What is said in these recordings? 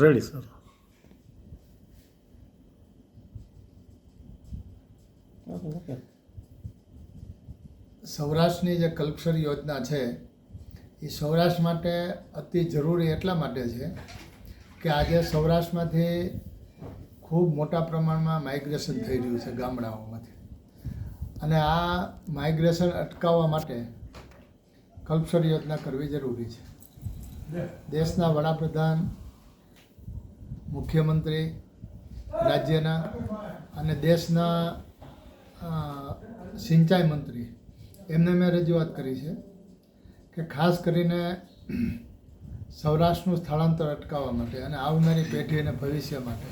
Ready sir સૌરાષ્ટ્રની જે કલ્પસર યોજના છે એ સૌરાષ્ટ્ર માટે અતિ જરૂરી એટલા માટે છે કે આજે સૌરાષ્ટ્રમાંથી ખૂબ મોટા પ્રમાણમાં માઇગ્રેશન થઈ રહ્યું છે ગામડાઓમાંથી. અને આ માઇગ્રેશન અટકાવવા માટે કલ્પસર યોજના કરવી જરૂરી છે. દેશના વડાપ્રધાન મુખ્યમંત્રી રાજ્યના અને દેશના સિંચાઈ મંત્રી. એમને મેં રજૂઆત કરી છે કે ખાસ કરીને સૌરાષ્ટ્રનું સ્થળાંતર અટકાવવા માટે અને આવનારી પેઢી અને ભવિષ્ય માટે,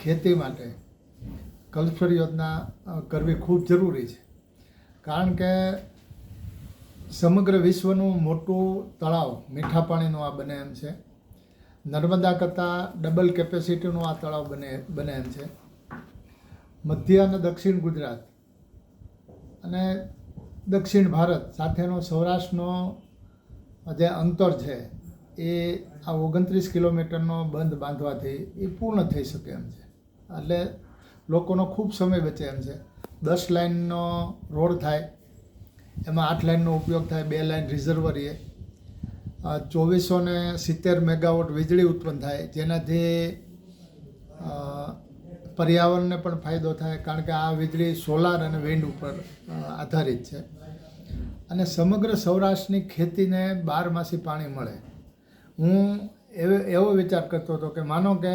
ખેતી માટે કલ્ચર યોજના કરવી ખૂબ જરૂરી છે. કારણ કે સમગ્ર વિશ્વનું મોટું તળાવ મીઠા પાણીનું આ બને એમ છે. નર્મદા કરતાં ડબલ કેપેસિટીનું આ તળાવ બને બને એમ છે. મધ્ય અને દક્ષિણ ગુજરાત. અને દક્ષિણ ભારત સાથેનો સૌરાષ્ટ્રનો જે અંતર છે, એ આ ઓગણત્રીસ કિલોમીટરનો બંધ બાંધવાથી એ પૂર્ણ થઈ શકે એમ છે. એટલે લોકોનો ખૂબ સમય બચે એમ છે. દસ લાઇનનો રોડ થાય, એમાં આઠ લાઇનનો ઉપયોગ થાય, બે લાઇન રિઝર્વરીએ ચોવીસો ને સિત્તેર મેગાવોટ વીજળી ઉત્પન્ન થાય, જેનાથી પર્યાવરણને પણ ફાયદો થાય, કારણ કે આ વીજળી સોલાર અને વિન્ડ ઉપર આધારિત છે. અને સમગ્ર સૌરાષ્ટ્રની ખેતીને બારમાસી પાણી મળે. હું એવો વિચાર કરતો હતો કે માનો કે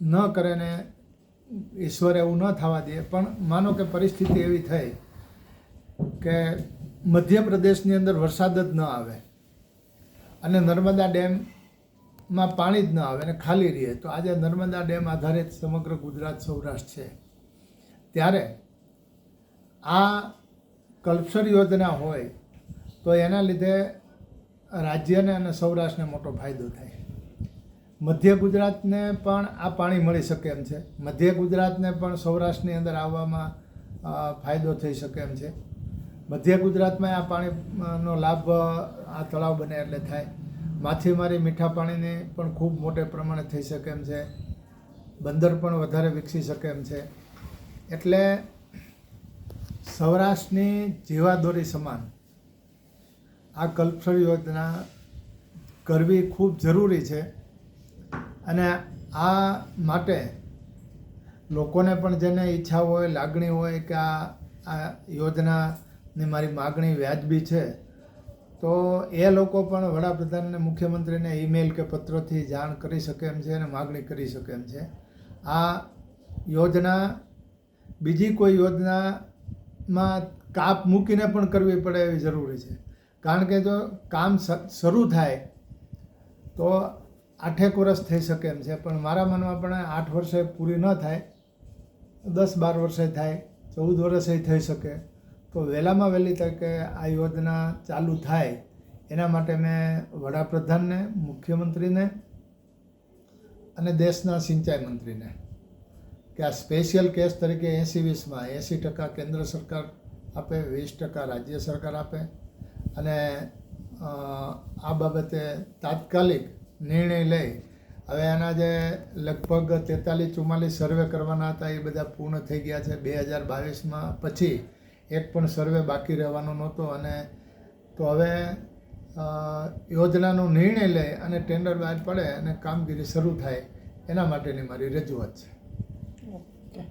ન કરે ને ઈશ્વર એવું ન થવા દે, પણ માનો કે પરિસ્થિતિ એવી થઈ કે મધ્યપ્રદેશની અંદર વરસાદ જ ન આવે. અને નર્મદા ડેમમાં પાણી જ ન આવે અને ખાલી રહે. તો આજે નર્મદા ડેમ આધારિત સમગ્ર ગુજરાત સૌરાષ્ટ્ર છે. ત્યારે આ કલ્પસર યોજના હોય તો એના લીધે રાજ્યને અને સૌરાષ્ટ્રને મોટો ફાયદો થાય. મધ્ય ગુજરાતને પણ આ પાણી મળી શકે એમ છે. મધ્ય ગુજરાતને પણ સૌરાષ્ટ્રની અંદર આવવામાં ફાયદો થઈ શકે એમ છે. મધ્ય ગુજરાતમાં આ પાણીનો લાભ, આ તળાવ બને એટલે થાય. માછીમારી મીઠા પાણીની પણ ખૂબ મોટે પ્રમાણે થઈ શકે એમ છે. બંદર પણ વધારે વિકસી શકે એમ છે. એટલે સૌરાષ્ટ્રની જીવાદોરી સમાન. આ કલ્પસર યોજના કરવી ખૂબ જરૂરી છે. અને આ માટે લોકોને પણ જેને ઈચ્છા હોય, લાગણી હોય કે આ આ યોજનાની મારી માગણી વ્યાજબી છે. તો એ લોકો પણ વડાપ્રધાનને, મુખ્યમંત્રીને ઈમેલ કે પત્રથી જાણ કરી શકે એમ છે અને માગણી કરી શકે એમ છે. આ યોજના, બીજી કોઈ યોજનામાં કાપ મૂકીને પણ કરવી પડે એવી જરૂરી છે. કારણ કે જો કામ શરૂ થાય તો આઠેક વર્ષ થઈ શકે એમ છે. પણ મારા મનમાં પણ આઠ વર્ષે પૂરી ન થાય, દસ બાર વર્ષે થાય, ચૌદ વર્ષે થઈ શકે. તો વહેલામાં વહેલી તકે આ યોજના ચાલુ થાય, એના માટે મેં વડાપ્રધાનને, મુખ્યમંત્રીને અને દેશના સિંચાઈ મંત્રીને કે આ સ્પેશિયલ કેસ તરીકે એંસી વીસમાં એંસી ટકા કેન્દ્ર સરકાર આપે, વીસ ટકા રાજ્ય સરકાર આપે અને આ બાબતે તાત્કાલિક નિર્ણય લઈ હવે એના જે લગભગ તેતાલીસ ચુમ્માલીસ સર્વે કરવાના હતા એ બધા પૂર્ણ થઈ ગયા છે. બે હજાર બાવીસમાં પછી એક પણ સર્વે બાકી રહેવાનો નહોતો અને તો હવે યોજનાનો નિર્ણય લે અને ટેન્ડર બહાર પડે અને કામગીરી શરૂ થાય, એના માટેની મારી રજૂઆત છે. ઓકે.